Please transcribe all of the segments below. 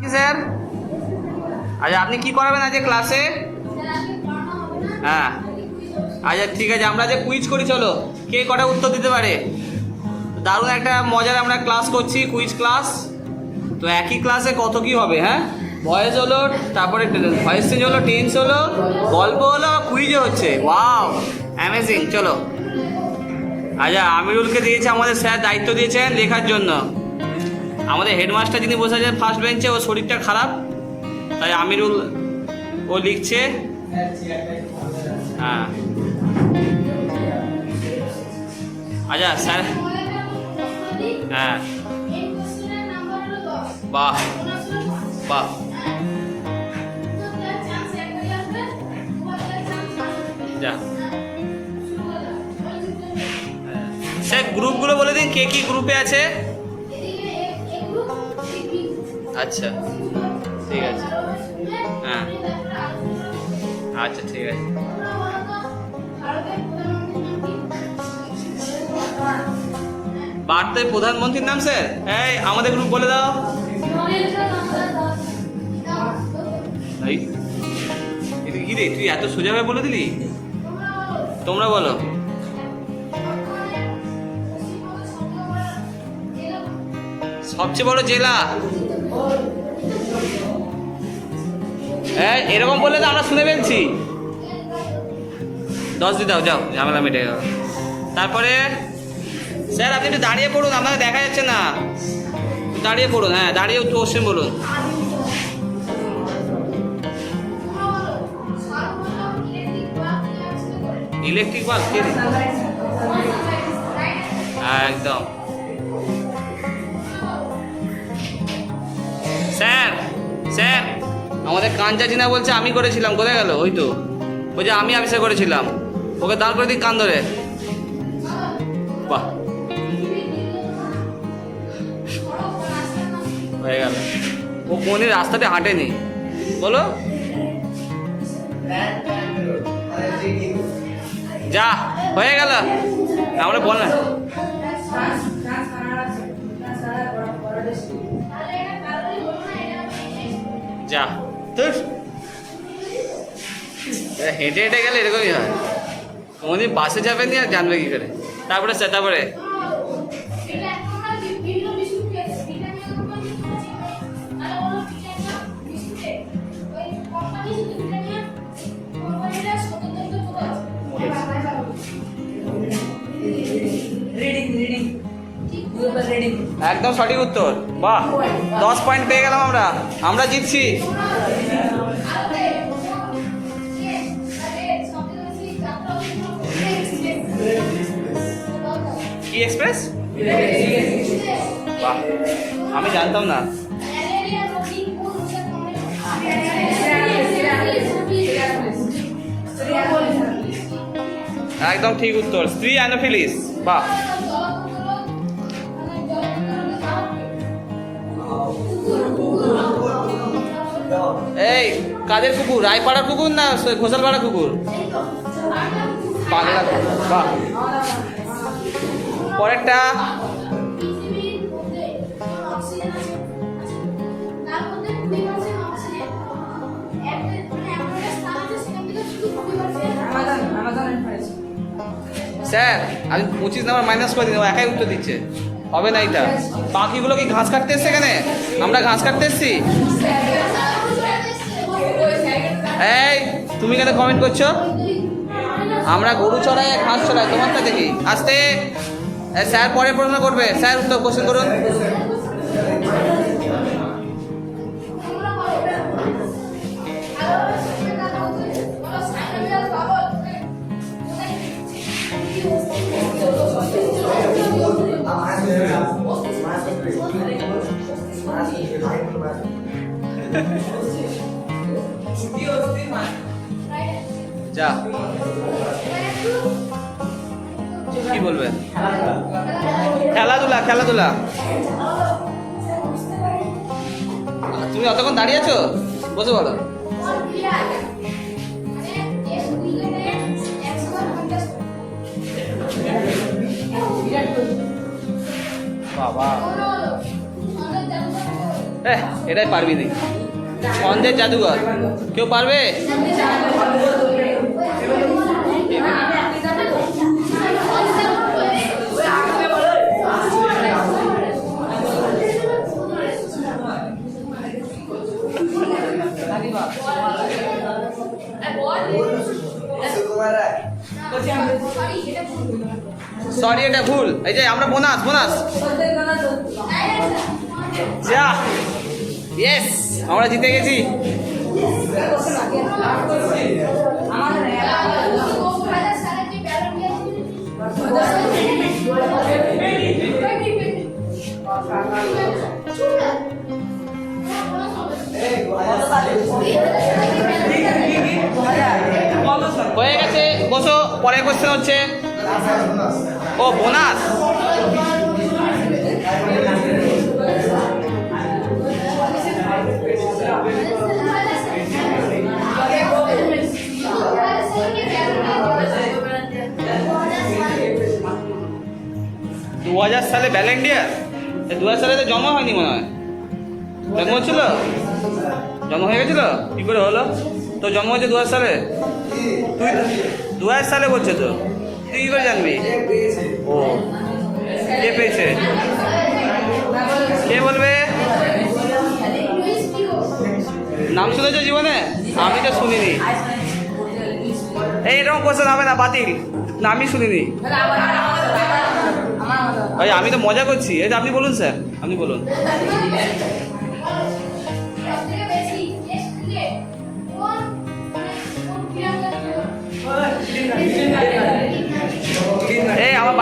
কি স্যার? আচ্ছা আপনি কি করাবেন আজকে ক্লাসে হ্যাঁ। আচ্ছা ঠিক আছে, আমরা যে কুইজ করি, চলো। কে কটা উত্তর দিতে পারে? দারুণ একটা মজার আমরা ক্লাস করছি কুইজ ক্লাস তো একই ক্লাসে কত কি হবে হ্যাঁ? ভয়েস হলো, তারপরে ভয়েস চেঞ্জ হলো টেন্স হলো, গল্প হলো কুইজও হচ্ছে। ওয়াও অ্যামেজিং চলো। আচ্ছা আমিরুলকে দিয়েছে, আমাদের স্যার দায়িত্ব দিয়েছেন লেখার জন্য। আমাদের হেডমাস্টার যিনি বসে আছেন ফার্স্ট বেঞ্চে ওর শরীরটা খারাপ। তাই আমিরুল, ও লিখছে। হ্যাঁ। আচ্ছা স্যার। হ্যাঁ। বাহ। বাহ। স্যার গ্রুপগুলো বলে দিন, কে কি গ্রুপে আছে? আচ্ছা ঠিক আছে। হ্যাঁ। আচ্ছা ঠিক আছে। ভারতের প্রধানমন্ত্রীর নাম, স্যার? এই, আমাদের গ্রুপ বলে দাও। কি রে? তুই এত সোজাভাবে বলে দিলি? তোমরা বলো। সবচেয়ে বড় জেলা? হ্যাঁ এরকম বললে তো আমরা শুনে ফেলছি। দশ দিয়ে দাও যাও ঝামেলা মেটে গেল। তারপরে স্যার আপনি একটু দাঁড়িয়ে পড়ুন আপনাকে দেখা যাচ্ছে না। দাঁড়িয়ে পড়ুন হ্যাঁ দাঁড়িয়ে কোশ্চেন বলুন। ইলেকট্রিক হ্যাঁ, একদম। আমাদের কাঞ্চা জিনা বলছে আমি করেছিলাম, কোথায় গেল? ওই তো। বলছে আমি আবিষ্কার করেছিলাম। ওকে দাঁড় করে দিক কান ধরে। বাহ। হয়ে গেল। ও কোনদিন রাস্তাতে হাঁটেনি। বলো। যা, হয়ে গেল। আমরা বল না। যা। হেঁটে হেঁটে গেলে এরকমই হয়। কোনদিন বাসে যাবেন আর জানবে কি করে? তারপরে সে, তারপরে? একদম সঠিক উত্তর। বাহ, দশ পয়েন্ট পেয়ে গেলাম আমরা। আমরা জিতছি। কি এক্সপ্রেস? বাহ, আমি জানতাম না। একদম ঠিক উত্তর। স্ত্রী অ্যানোফিলিস। বাহ। এই, কাদের কুকুর? রায়পাড়া কুকুর না ঘোষালপাড়া কুকুর? পাগলা কুকুর, বাহ। পরেরটা। স্যার, আমি পঁচিশ নাম্বার মাইনাস করে দিন একাই উত্তর দিচ্ছে। হবে না এটা। পাখিগুলো কি ঘাস কাটতে এসছে এখানে? আমরা ঘাস কাটতে এসছি? তুমি কেন কমেন্ট করছ? আমরা গরু চড়াই ঘাস চড়াই তোমারটা দেখি আসতে। স্যার পরে প্রশ্ন করবে। স্যার উত্তর কোশ্চেন করুন। যা। কি বলবেন খেলাধুলা খেলাধুলা। তুমি অতক্ষণ দাঁড়িয়ে আছো? বসে বলো বাবা। এটাই পারবি নি ছন্দের জাদুঘর। কেউ পারবে? সরি এটা ভুল। এই যে আমরা বোনাস বোনাস। যা। ইয়েস আমরা জিতে গেছি। হয়ে গেছে, বসো পরের কোশ্চেন হচ্ছে। ও, বোনাস। দু হাজার সালে ভ্যালেন্টিয়ার দু হাজার সালে তো জন্ম হয়নি মনে হয়। জন্ম হচ্ছিল জন্ম হয়ে গেছিল কী করে হলো? তো জন্ম হয়েছে দু হাজার সালে? তুই দু হাজার সালে বলছে তো? তুই কী করে জানবি? ও, কে পেয়েছে? কে বলবে? নাম শুনেছো জীবনে? আমি তো শুনিনি। এই এরকম কোশ্চেন হবে না, বাতিল। নামই শুনিনি। ভাই আমি তো মজা করছি। এই আপনি বলুন, স্যার। আপনি বলুন।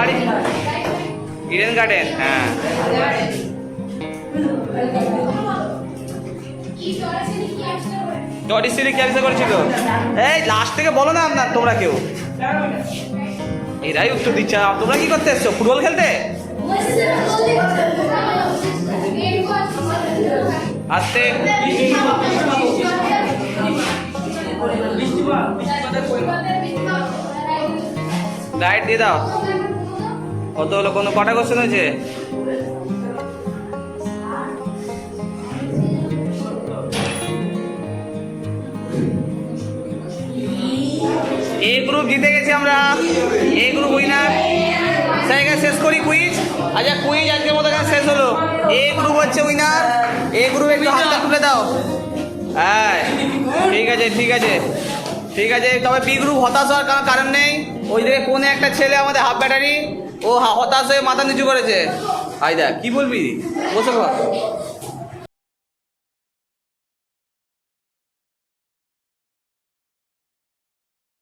বাড়ি? ইডেন গার্ডেন হ্যাঁ। টরিস্টিরি কি আবিষ্কার করেছিল? এই লাস্ট থেকে বলো না আপনার, তোমরা কেউ। এরাই উত্তর দিচ্ছে। তোমরা কি করতে ফুটবল খেলতে? আসতে। লাইট দিয়ে দাও। কত হলো? কোনো কটা কোশ্চেন হয়েছে? এ গ্রুপ জিতে গেছি আমরা। এ গ্রুপ উইনার জায়গা শেষ করি কুইজ আচ্ছা কুইজ আজকের মতো এখানে শেষ হলো। এ গ্রুপ হচ্ছে উইনার এ গ্রুপ একটু হাতটা তুলে দাও। হ্যাঁ ঠিক আছে ঠিক আছে। ঠিক আছে, তবে বি গ্রুপ হতাশ হওয়ার কারণ কারণ নেই। ওই দিকে কোনে একটা ছেলে আমাদের হাফ ব্যাটারি ও হতাশ হয়ে মাথা নিচু করেছে। আইদা কি বলবি? বসে